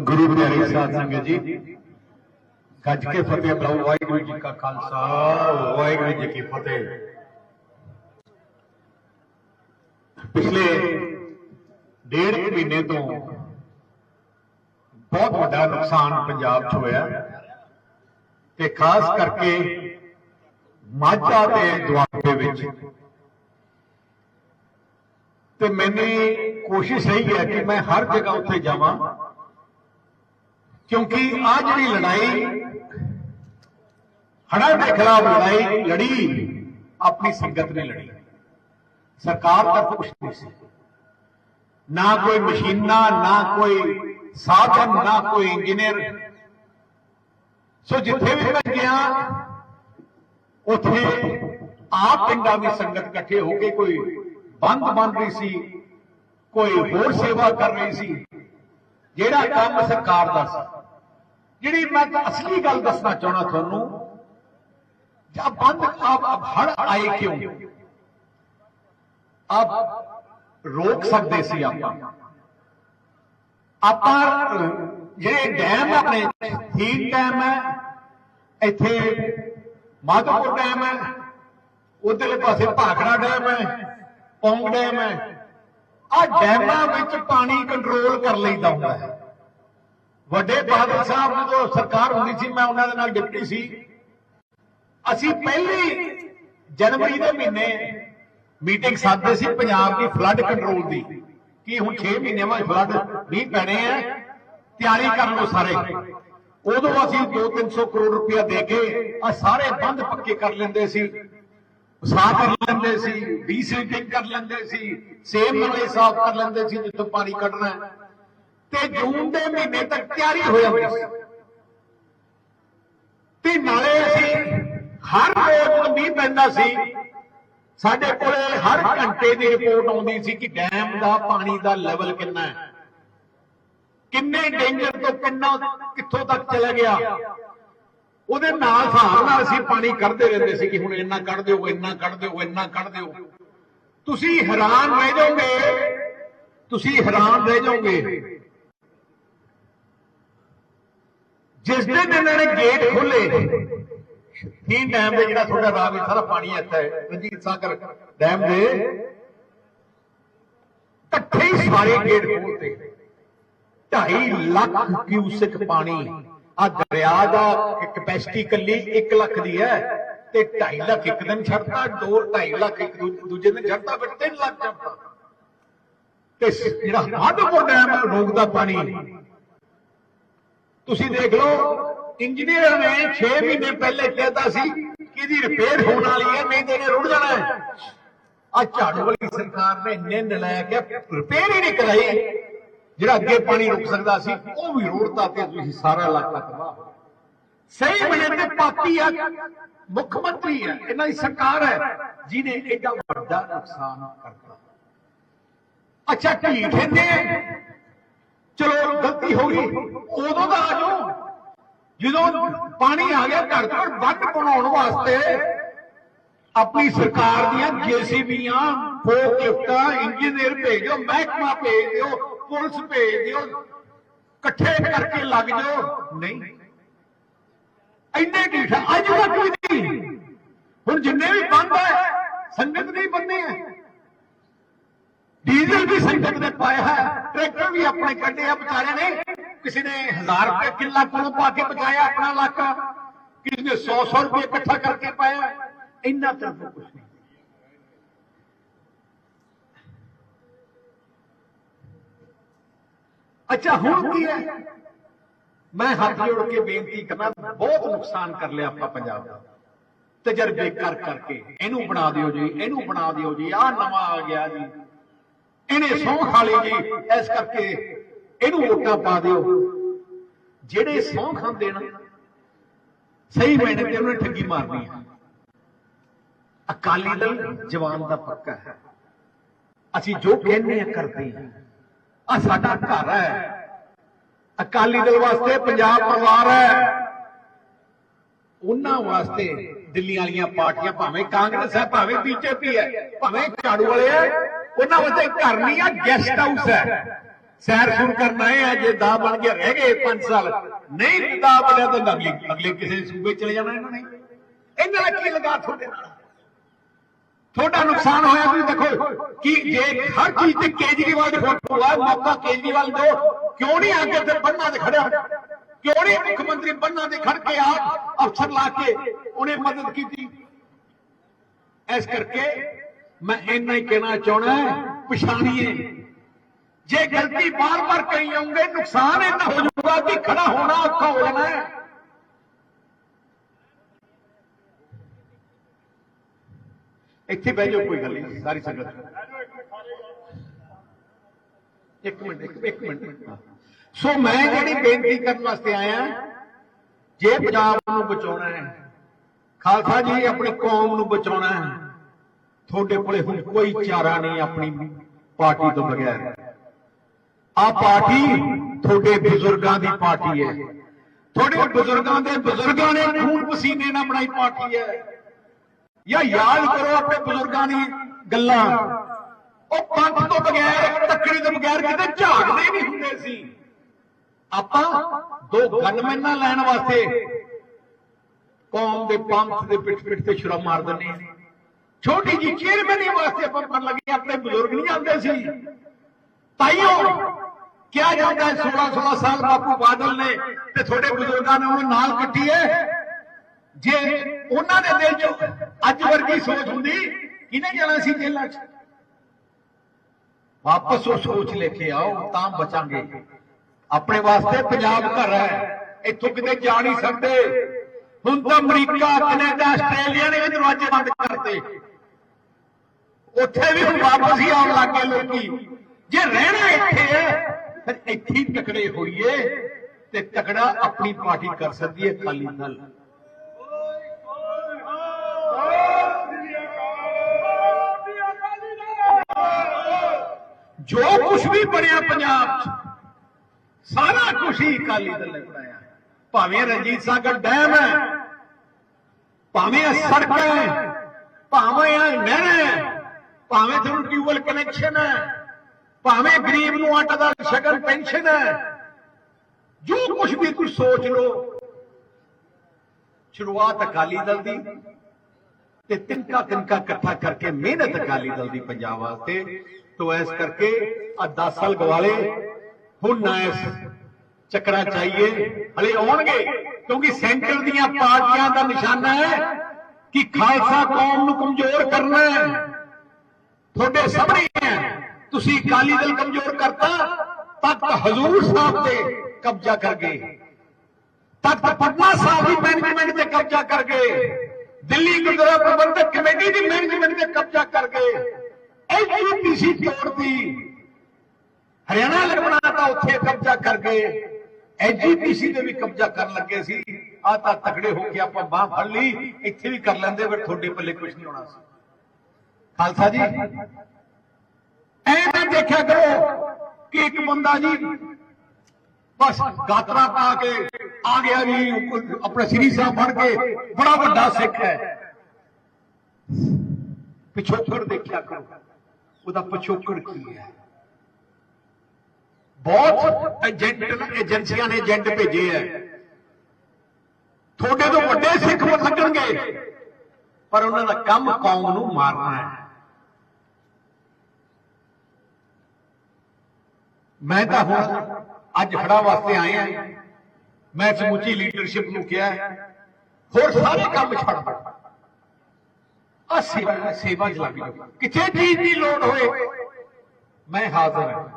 ਗੁਰੂ ਪਿਆਰੇ ਸਾਧ ਸੰਗਤ ਜੀ। ਗੱਜ ਕੇ ਫਤਿਹ ਬੁਲਾਓ ਵਾਹਿਗੁਰੂ ਜੀ ਕਾ ਖਾਲਸਾ, ਵਾਹਿਗੁਰੂ ਜੀ ਕੀ ਫਤਿਹ। ਪਿਛਲੇ ਡੇਢ ਮਹੀਨੇ ਤੋਂ ਬਹੁਤ ਵੱਡਾ ਨੁਕਸਾਨ ਪੰਜਾਬ 'ਚ ਹੋਇਆ। ਤੇ ਖਾਸ ਕਰਕੇ ਮਾਝਾ ਤੇ ਦੁਆਬੇ ਵਿੱਚ। ਤੇ ਮੈਨੇ ਕੋਸ਼ਿਸ਼ ਰਹੀ ਹੈ ਕਿ ਮੈਂ ਹਰ ਜਗ੍ਹਾ ਉੱਥੇ ਜਾਵਾਂ। ਕਿਉਂਕਿ ਆ ਜਿਹੜੀ ਲੜਾਈ, ਹੜ੍ਹਾਂ ਦੇ ਖਿਲਾਫ ਲੜਾਈ ਲੜੀ, ਆਪਣੀ ਸੰਗਤ ਨੇ ਲੜੀ। ਸਰਕਾਰ ਦਾ ਕੁਛ ਨਹੀਂ ਸੀ। ਨਾ ਕੋਈ ਮਸ਼ੀਨਾਂ, ਨਾ ਕੋਈ ਸਾਧਨ, ਨਾ ਕੋਈ ਇੰਜੀਨੀਅਰ। ਸੋ ਜਿੱਥੇ ਵੀ ਮੈਂ ਗਿਆ, ਉੱਥੇ ਆਪ ਪਿੰਡਾਂ ਦੀ ਸੰਗਤ ਇਕੱਠੇ ਹੋ ਕੇ ਕੋਈ ਬੰਦ ਬਣ ਰਹੀ ਸੀ। ਕੋਈ ਹੋਰ ਸੇਵਾ ਕਰ ਰਹੀ ਸੀ, ਜਿਹੜਾ ਕੰਮ ਸਰਕਾਰ ਦਾ ਸੀ। ਜਿਹੜੀ ਮੈਂ ਅਸਲੀ ਗੱਲ ਦੱਸਣਾ ਚਾਹਣਾ ਤੁਹਾਨੂੰ ਜਦ ਬੰਦ ਆਪ ਹੜ ਆਏ ਕਿਉਂ? ਆਪ ਰੋਕ ਸਕਦੇ ਸੀ ਆਪਾਂ। ਆਪਾਂ, ਜਿਹੜੇ ਡੈਮ ਆਪਣੇ ਠੀਕ ਡੈਮ ਹੈ, ਇੱਥੇ ਮਾਧੋਪੁਰ ਡੈਮ ਹੈ, ਉਧਰਲੇ ਪਾਸੇ ਭਾਖੜਾ ਡੈਮ ਹੈ, ਪੌਂਗ ਡੈਮ ਹੈ ਆ ਡੈਮਾਂ ਵਿੱਚ ਪਾਣੀ ਕੰਟਰੋਲ ਕਰ ਲਈਦਾ ਹੁੰਦਾ ਹੈ। ਵੱਡੇ ਬਾਦਲ ਸਾਹਿਬ ਜਦੋਂ ਸਰਕਾਰ ਹੁੰਦੀ ਸੀ, ਮੈਂ ਉਹਨਾਂ ਦੇ ਨਾਲ ਡਿਪਟੀ ਸੀ। ਅਸੀਂ ਪਹਿਲੀ ਜਨਵਰੀ ਦੇ ਮਹੀਨੇ ਮੀਟਿੰਗ ਸਾਧਦੇ ਸੀ ਪੰਜਾਬ ਦੀ ਫਲੱਡ ਕੰਟਰੋਲ ਦੀ। ਕਿ ਹੁਣ 6 ਮਹੀਨਿਆਂ ਬਾਅਦ ਫਲੱਡ ਨਹੀਂ ਪੈਣੇ ਆ? ਤਿਆਰੀ ਕਰ ਲਓ ਸਾਰੇ। ਉਦੋਂ ਅਸੀਂ 2-300 ਕਰੋੜ ਰੁਪਇਆ ਦੇ ਕੇ ਆ ਸਾਰੇ ਬੰਦ ਪੱਕੇ ਕਰ ਲੈਂਦੇ ਸੀ। ਸਾਫ਼ ਕਰ ਲੈਂਦੇ ਸੀ ਡੀਸਿਲਟਿੰਗ ਕਰ ਲੈਂਦੇ ਸੀ, ਸੇਮ ਨਾਲੇ ਸਾਫ਼ ਕਰ ਲੈਂਦੇ ਸੀ ਜਿੱਥੋਂ ਪਾਣੀ ਕੱਢਣਾ ਤੇ ਜੂਨ ਦੇ ਮਹੀਨੇ ਤੱਕ ਤਿਆਰੀ ਹੋ ਜਾਂਦੀ ਸੀ। ਤੇ ਨਾਲੇ ਅਸੀਂ ਹਰ ਰੋਜ਼ ਮੀਂਹ ਪੈਂਦਾ ਸੀ, ਸਾਡੇ ਕੋਲੇ ਹਰ ਘੰਟੇ ਦੀ ਰਿਪੋਰਟ ਆਉਂਦੀ ਸੀ ਕਿ ਡੈਮ ਦਾ ਪਾਣੀ ਦਾ ਲੈਵਲ ਕਿੰਨਾ ਹੈ। ਕਿੰਨੇ ਡੇਂਜਰ ਤੋਂ ਕਿੰਨਾ ਕਿੱਥੋਂ ਤੱਕ ਚਲਾ ਗਿਆ। ਉਹਦੇ ਨਾਲ ਹਿਸਾਬ ਨਾਲ ਅਸੀਂ ਪਾਣੀ ਕੱਢਦੇ ਰਹਿੰਦੇ ਸੀ ਕਿ ਹੁਣ ਇੰਨਾ ਕੱਢ ਦਿਓ ਇੰਨਾ ਕੱਢ ਦਿਓ ਇੰਨਾ ਕੱਢ ਦਿਓ ਤੁਸੀਂ ਹੈਰਾਨ ਰਹਿ ਜਾਓਗੇ। ਤੁਸੀਂ ਹੈਰਾਨ ਰਹਿ ਜਾਓਗੇ। ਜਿਸ ਦਿਨ ਇਹਨਾਂ ਨੇ ਗੇਟ ਖੋਲੇ ਤੀਨ ਡੈਮ ਦੇ ਜਿਹੜਾ ਤੁਹਾਡਾ ਰਾਹ ਵਿੱਚ ਸਾਰਾ ਪਾਣੀ ਇੱਥੇ ਹੈ? ਰਣਜੀਤ ਸਾਗਰ ਡੈਮ ਦੇ ਇਕੱਠੇ ਸਾਰੇ ਗੇਟ ਖੋਲਤੇ 2.5 ਲੱਖ ਕਿਊਸਿਕ ਪਾਣੀ। ਆ ਦਰਿਆ ਦਾ ਕੈਪੈਸਿਟੀ ਕੱਲੀ 1 ਲੱਖ ਦੀ ਹੈ ਤੇ 2.5 ਲੱਖ ਇੱਕ ਦਿਨ ਛੱਡਦਾ 2 2.5 ਲੱਖ ਇੱਕ ਦੂਜੇ ਦਿਨ ਛੱਡਦਾ ਫਿਰ 3 ਲੱਖ ਛੱਡਦਾ ਤੇ ਜਿਹੜਾ ਮਾਧੋਪੁਰ ਡੈਮ ਰੋਕਦਾ ਪਾਣੀ। ਤੁਸੀਂ ਦੇਖ ਲਓ, ਇੰਜੀਨੀਅਰ ਨੇ 6 ਮਹੀਨੇ ਪਹਿਲੇ ਕਹਿਤਾ ਸੀ ਕਿ ਇਹਦੀ ਰਿਪੇਅਰ ਹੋਣ ਵਾਲੀ ਹੈ ਨਹੀਂ ਤੇ ਇਹਨੇ ਰੁੜ ਜਾਣਾ ਹੈ। ਆ ਝਾੜੂ ਵਾਲੀ ਸਰਕਾਰ ਨੇ ਇੰਨੇ ਨਲਾਇਕ ਹੈ ਰਿਪੇਅਰ ਹੀ ਨਹੀਂ ਕਰਾਈ। ਜਿਹੜਾ ਅੱਗੇ ਪਾਣੀ ਰੁਕ ਸਕਦਾ ਸੀ, ਉਹ ਵੀ ਰੋੜਤਾ ਤੇ ਤੁਸੀਂ ਸਾਰਾ ਇਲਾਕਾ ਤਬਾਹ ਸਹੀ ਵੇਲੇ ਤੇ ਪਾਪੀ ਆ, ਮੁੱਖ ਮੰਤਰੀ ਹੈ ਇਹਨਾਂ ਦੀ ਸਰਕਾਰ ਹੈ, ਜਿਹਨੇ ਐਡਾ ਵੱਡਾ ਨੁਕਸਾਨ ਕਰਤਾ। ਅੱਛਾ ਢੀਠ ਕਹਿੰਦੇ ਚਲੋ, ਗਲਤੀ ਹੋ ਗਈ, ਉਦੋਂ ਦਾ ਆ ਜਾਓ। ਜਦੋਂ ਪਾਣੀ ਆ ਗਿਆ, ਘਰ ਘਰ ਵੱਟ ਬਣਾਉਣ ਵਾਸਤੇ ਆਪਣੀ ਸਰਕਾਰ ਦੀਆਂ ਜੀਸੀਬੀਆਂ ਫੋਕ ਲਿਫਟਾਂ, ਇੰਜੀਨੀਅਰ ਭੇਜੋ, ਮਹਿਕਮਾ ਭੇਜ ਦਿਓ ਪੁਲਿਸ ਭੇਜ ਦਿਓ। ਇਕੱਠੇ ਕਰਕੇ ਲੱਗ ਜਾਓ। ਨਹੀਂ। ਇੰਨੇ ਢੀਠ ਅੱਜ ਤੱਕ ਵੀ ਨਹੀਂ। ਹੁਣ ਜਿੰਨੇ ਵੀ ਬੰਦ ਹੈ ਸੰਗਤ ਨਹੀਂ ਬੰਦੇ ਹੈ ਡੀਜ਼ਲ ਵੀ ਸੰਗਤ ਨੇ ਪਾਇਆ ਹੈ। ਟਰੈਕਟਰ ਵੀ ਆਪਣੇ ਕੱਢੇ ਆ ਵਿਚਾਰੇ ਨੇ। ਕਿਸੇ ਨੇ 1000 ਰੁਪਏ ਕਿੱਲਾ ਕੋਲੋਂ ਪਾ ਕੇ ਬਚਾਇਆ ਆਪਣਾ ਇਲਾਕਾ। ਕਿਸੇ ਨੇ 100 100 ਰੁਪਏ ਇਕੱਠਾ ਕਰਕੇ ਪਾਇਆ। ਇੰਨਾ ਤਰਫ ਕੁਝ ਨਹੀਂ। ਅੱਛਾ, ਹੁਣ ਕੀ ਹੈ? ਮੈਂ ਹੱਥ ਜੋੜ ਕੇ ਬੇਨਤੀ ਕਰਨਾ ਬਹੁਤ ਨੁਕਸਾਨ ਕਰ ਲਿਆ ਆਪਾਂ ਪੰਜਾਬ ਦਾ। ਤਜਰਬੇ ਕਰ ਕਰਕੇ, ਇਹਨੂੰ ਬਣਾ ਦਿਓ ਜੀ, ਇਹਨੂੰ ਬਣਾ ਦਿਓ ਜੀ, ਆਹ ਨਵਾਂ ਆ ਗਿਆ ਜੀ। ਇਹਨੇ ਸਹੁੰ ਖਾ ਲਈ ਜੀ, ਇਸ ਕਰਕੇ ਇਹਨੂੰ ਵੋਟਾਂ ਪਾ ਦਿਓ। ਜਿਹੜੇ ਸਹੁੰ ਖਾਂਦੇ ਨਾ, ਸਹੀ ਮੈਨੇ ਤੇ ਉਹਨੇ ਠੱਗੀ ਮਾਰਨੀ ਹੈ ਅਕਾਲੀ ਦਲ ਜਵਾਨ ਦਾ ਪੱਕਾ ਹੈ। ਅਸੀਂ ਜੋ ਕਹਿੰਦੇ ਆ ਕਰਦੇ ਹਾਂ ਆ ਸਾਡਾ ਘਰ ਹੈ। ਅਕਾਲੀ ਦਲ ਵਾਸਤੇ ਪੰਜਾਬ ਪਰਿਵਾਰ ਹੈ। ਉਹਨਾਂ ਵਾਸਤੇ ਦਿੱਲੀ ਵਾਲੀਆਂ ਪਾਰਟੀਆਂ ਭਾਵੇਂ ਕਾਂਗਰਸ ਹੈ, ਭਾਵੇਂ ਬੀਜੇਪੀ ਹੈ, ਭਾਵੇਂ ਝਾੜੂ ਵਾਲੇ ਹੈ, ਉਹਨਾਂ ਵਾਸਤੇ ਘਰ ਨਹੀਂ ਆ ਗੈਸਟ ਹਾਊਸ ਹੈ। ਸੈਰ ਸੁਰ ਕਰਨਾ ਹੈ ਜੇ ਦਾ ਬਣ ਗਿਆ, ਰਹਿ ਗਏ 5 ਸਾਲ। ਨਹੀਂ ਦਾ ਬਣਿਆ ਤਾਂ ਅਗਲੇ ਅਗਲੇ ਕਿਸੇ ਸੂਬੇ ਚਲੇ ਜਾਣਾ ਇਹਨਾਂ ਨੇ। ਇਹਨਾਂ ਦਾ ਕੀ ਲਗਾ ਤੁਹਾਡੇ ਨਾਲ? ਤੁਹਾਡਾ ਨੁਕਸਾਨ ਹੋਇਆ ਤੁਸੀਂ ਦੇਖੋ ਕਿ ਜੇ ਹਰ ਚੀਜ਼ ਤੇ ਕੇਜਰੀਵਾਲ ਦੀ ਫੋਟੋ ਆ ਮੌਕਾ ਕੇਜਰੀਵਾਲ ਦੋ ਕਿਉਂ ਨਹੀਂ ਅੱਗੇ ਤੇ ਬੰਨਾ ਤੇ ਖੜਿਆ? ਕਿਉਂ ਨਹੀਂ ਮੁੱਖ ਮੰਤਰੀ ਬੰਨਾ ਤੇ ਖੜ ਕੇ ਆਪ ਅਫਸਰ ਲਾ ਕੇ ਉਹਨੇ ਮਦਦ ਕੀਤੀ? ਇਸ ਕਰਕੇ ਮੈਂ ਇੰਨਾ ਹੀ ਕਹਿਣਾ ਚਾਹਣਾ ਪਛਾਣੀਏ। ਜੇ ਗਲਤੀ ਬਾਰ-ਬਾਰ ਕਰੀ ਜਾਓਗੇ, ਨੁਕਸਾਨ ਇੰਨਾ ਹੋ ਜਾਊਗਾ ਕਿ ਖੜਾ ਹੋਣਾ ਔਖਾ ਹੋ ਜਾਣਾ ਹੈ। ਇੱਥੇ ਬਹਿ ਜਾਓ, ਕੋਈ ਗੱਲ ਨਹੀਂ, ਸਾਰੀ ਸੰਗਤ। ਇੱਕ ਮਿੰਟ, ਇੱਕ- ਮਿੰਟ ਸੋ ਮੈਂ ਜਿਹੜੀ ਬੇਨਤੀ ਕਰਨ ਵਾਸਤੇ ਆਇਆ, ਜੇ ਪੰਜਾਬ ਨੂੰ ਬਚਾਉਣਾ ਹੈ, ਖਾਲਸਾ ਜੀ ਆਪਣੀ ਕੌਮ ਨੂੰ ਬਚਾਉਣਾ ਹੈ, ਤੁਹਾਡੇ ਕੋਲੇ ਹੁਣ ਕੋਈ ਚਾਰਾ ਨਹੀਂ ਆਪਣੀ ਪਾਰਟੀ ਤੋਂ ਬਗੈਰ। ਆ ਪਾਰਟੀ ਤੁਹਾਡੇ ਬਜ਼ੁਰਗਾਂ ਦੀ ਪਾਰਟੀ ਹੈ। ਤੁਹਾਡੇ ਬਜ਼ੁਰਗਾਂ ਦੇ ਬਜ਼ੁਰਗਾਂ ਨੇ ਖੂਨ ਪਸੀਨੇ ਨਾਲ ਬਣਾਈ ਪਾਰਟੀ ਹੈ। ਜਾਂ ਯਾਦ ਕਰੋ ਆਪਣੇ ਬਜ਼ੁਰਗਾਂ ਦੀ ਗੱਲਾਂ। ਉਹ ਪੰਥ ਤੋਂ ਬਗੈਰ ਤੱਕੜੀ ਤੋਂ ਬਗੈਰ ਕਿਤੇ ਝਾੜਦੇ ਨਹੀਂ ਹੁੰਦੇ ਸੀ। ਆਪਾਂ ਦੋ ਗਨਮੈਨਾਂ ਲੈਣ ਵਾਸਤੇ ਕੌਮ ਦੇ ਪੰਥ ਦੇ ਪਿੱਠ ਪਿੱਠ ਤੇ ਛੁਰਾ ਮਾਰ ਦਿੰਦੇ ਛੋਟੀ ਜੀ ਚੇਅਰਮੈਨੀ ਵਾਸਤੇ ਆਪਾਂ ਲੱਗੇ, ਆਪਣੇ ਬਜ਼ੁਰਗ ਨਹੀਂ ਆਉਂਦੇ ਸੀ। ਤਾਈਓ, ਕਿਹਾ ਜਾਂਦਾ ਹੈ 16 16 ਸਾਲ ਬਾਪੂ ਬਾਦਲ ਨੇ ਤੇ ਤੁਹਾਡੇ ਬਜ਼ੁਰਗਾਂ ਨੇ ਉਹਨੂੰ ਨਾਲ ਕੱਟੀ ਹੈ। ਜੇ ਉਹਨਾਂ ਦੇ ਦਿਲ 'ਚ ਅੱਜ ਵਰਗੀ ਸੋਚ ਹੁੰਦੀ, ਕਿਹਨੇ ਜਾਣਾ ਸੀ ਜੇਲ੍ਹਾਂ 'ਚ? ਵਾਪਸ ਉਹ ਸੋਚ ਲੈ ਕੇ ਆਓ, ਤਾਂ ਬਚਾਂਗੇ। ਆਪਣੇ ਵਾਸਤੇ ਪੰਜਾਬ ਘਰ ਹੈ, ਇੱਥੋਂ ਕਿਤੇ ਜਾ ਨਹੀਂ ਸਕਦੇ। ਹੁਣ ਤਾਂ ਅਮਰੀਕਾ, ਕੈਨੇਡਾ, ਆਸਟ੍ਰੇਲੀਆ ਨੇ ਵੀ ਦਰਵਾਜ਼ੇ ਬੰਦ ਕਰਤੇ। ਉੱਥੇ ਵੀ ਹੁਣ ਵਾਪਸ ਹੀ ਆਉਣ ਲੱਗੇ ਲੋਕੀ। ਜੇ ਰਹਿਣਾ ਇੱਥੇ ਹੈ, ਫਿਰ ਇੱਥੇ ਹੀ ਤਕੜੇ ਹੋਈਏ ਤੇ ਤਕੜਾ ਆਪਣੀ ਪਾਰਟੀ ਕਰ ਸਕਦੀ ਹੈ ਖਾਲੀ ਦਲ। ਜੋ ਕੁਝ ਵੀ ਬਣਿਆ ਪੰਜਾਬ 'ਚ, ਸਾਰਾ ਕੁਝ ਹੀ ਅਕਾਲੀ ਦਲ ਨੇ ਬਣਾਇਆ। ਭਾਵੇਂ ਰਣਜੀਤ ਸਾਗਰ ਡੈਮ ਹੈ, ਭਾਵੇਂ ਇਹ ਸੜਕਾਂ ਹੈ, ਭਾਵੇਂ ਇਹ ਨਹਿਰਾਂ ਹੈ, ਭਾਵੇਂ ਤੁਹਾਨੂੰ ਟਿਊਬਲ ਕਨੈਕਸ਼ਨ ਹੈ, ਭਾਵੇਂ ਗਰੀਬ ਨੂੰ ਆਟਾ ਦਾ ਸ਼ਗਨ ਪੈਨਸ਼ਨ ਹੈ, ਜੋ ਕੁਝ ਵੀ ਤੁਸੀਂ ਸੋਚ ਲਓ, ਸ਼ੁਰੂਆਤ ਅਕਾਲੀ ਦਲ ਦੀ ਤੇ ਤਿੰਕਾ ਤਿੰਕਾ ਇਕੱਠਾ ਕਰਕੇ ਮਿਹਨਤ ਅਕਾਲੀ ਦਲ ਦੀ ਪੰਜਾਬ ਵਾਸਤੇ ਤੋ ਇਸ ਕਰਕੇ ਆ 10 ਸਾਲ ਹੁਣ ਨਾ ਇਸ ਚੱਕਰਾਂ ਚਾਹੀਏ ਹਲੇ ਆਉਣਗੇ, ਕਿਉਂਕਿ ਸੈਂਟਰ ਦੀਆਂ ਪਾਰਟੀਆਂ ਦਾ ਨਿਸ਼ਾਨਾ ਹੈ ਕਿ ਖਾਲਸਾ ਕੌਮ ਨੂੰ ਕਮਜ਼ੋਰ ਕਰਨਾ ਹੈ। ਤੁਹਾਡੇ ਸਾਹਮਣੇ ਹੈ। ਤੁਸੀਂ ਅਕਾਲੀ ਦਲ ਕਮਜ਼ੋਰ ਕਰਤਾ ਤੱਕ ਹਜ਼ੂਰ ਸਾਹਿਬ ਤੇ ਕਬਜ਼ਾ ਕਰ ਗਏ। ਤਖਤ ਪਟਨਾ ਸਾਹਿਬ ਦੀ ਮੈਨੇਜਮੈਂਟ ਤੇ ਕਬਜ਼ਾ ਕਰ ਗਏ। ਦਿੱਲੀ ਗੁਰਦੁਆਰਾ ਪ੍ਰਬੰਧਕ ਕਮੇਟੀ ਦੀ ਮੈਨੇਜਮੈਂਟ ਤੇ ਕਬਜ਼ਾ ਕਰ ਗਏ ਐਜੀਪੀਸੀ ਤੋੜਦੀ। ਹਰਿਆਣਾ ਲਗਣਾ ਉੱਥੇ ਕਬਜ਼ਾ ਕਰ ਗਏ। ਐਜੀਪੀਸੀ ਦੇ ਵੀ ਕਬਜ਼ਾ ਕਰਨ ਲੱਗੇ ਸੀ। ਆ ਤਾਂ ਤਕੜੇ ਹੋ ਕੇ ਆਪਾਂ ਬਾਹ ਫੜ ਲਈ। ਇੱਥੇ ਵੀ ਕਰ ਲੈਂਦੇ, ਫਿਰ ਤੁਹਾਡੇ ਪੱਲੇ ਕੁਝ ਨਹੀਂ ਹੋਣਾ ਸੀ। ਖਾਲਸਾ ਜੀ, ਐ ਨਾ ਦੇਖਿਆ ਕਰੋ ਕਿ ਇੱਕ ਬੰਦਾ ਜੀ ਬਸ ਗਾਤਰਾ ਪਾ ਕੇ ਆ ਗਿਆ ਜੀ ਉੱਪਰ ਆਪਣਾ ਸ੍ਰੀ ਸਾਹਿਬ ਬਣ ਕੇ। ਬੜਾ ਵੱਡਾ ਸਿੱਖ ਹੈ। ਪਿਛੋਕੜ ਦੇਖਿਆ ਕਰੋ। ਉਹਦਾ ਪਿਛੋਕੜ ਕੀ ਹੈ ਬਹੁਤ ਏਜੰਟ ਏਜੰਸੀਆਂ ਨੇ ਏਜੰਟ ਭੇਜੇ ਹੈ ਤੁਹਾਡੇ ਤੋਂ ਵੱਡੇ ਸਿੱਖ ਲੱਗਣਗੇ ਪਰ ਉਹਨਾਂ ਦਾ ਕੰਮ ਕੌਮ ਨੂੰ ਮਾਰਨਾ ਹੈ ਮੈਂ ਤਾਂ ਹੁਣ ਅੱਜ ਖੜਾ ਵਾਸਤੇ ਆਏ ਆ ਮੈਂ ਸਮੁੱਚੀ ਲੀਡਰਸ਼ਿਪ ਨੂੰ ਕਿਹਾ ਹੋਰ ਸਾਰੇ ਕੰਮ ਛੱਡ ਦਿਓ ਆ ਸੇਵਾ ਸੇਵਾ ਚ ਲੱਗ ਜਾਓ ਕਿਤੇ ਚੀਜ਼ ਦੀ ਲੋੜ ਹੋਏ? ਮੈਂ ਹਾਜ਼ਰ ਹਾਂ।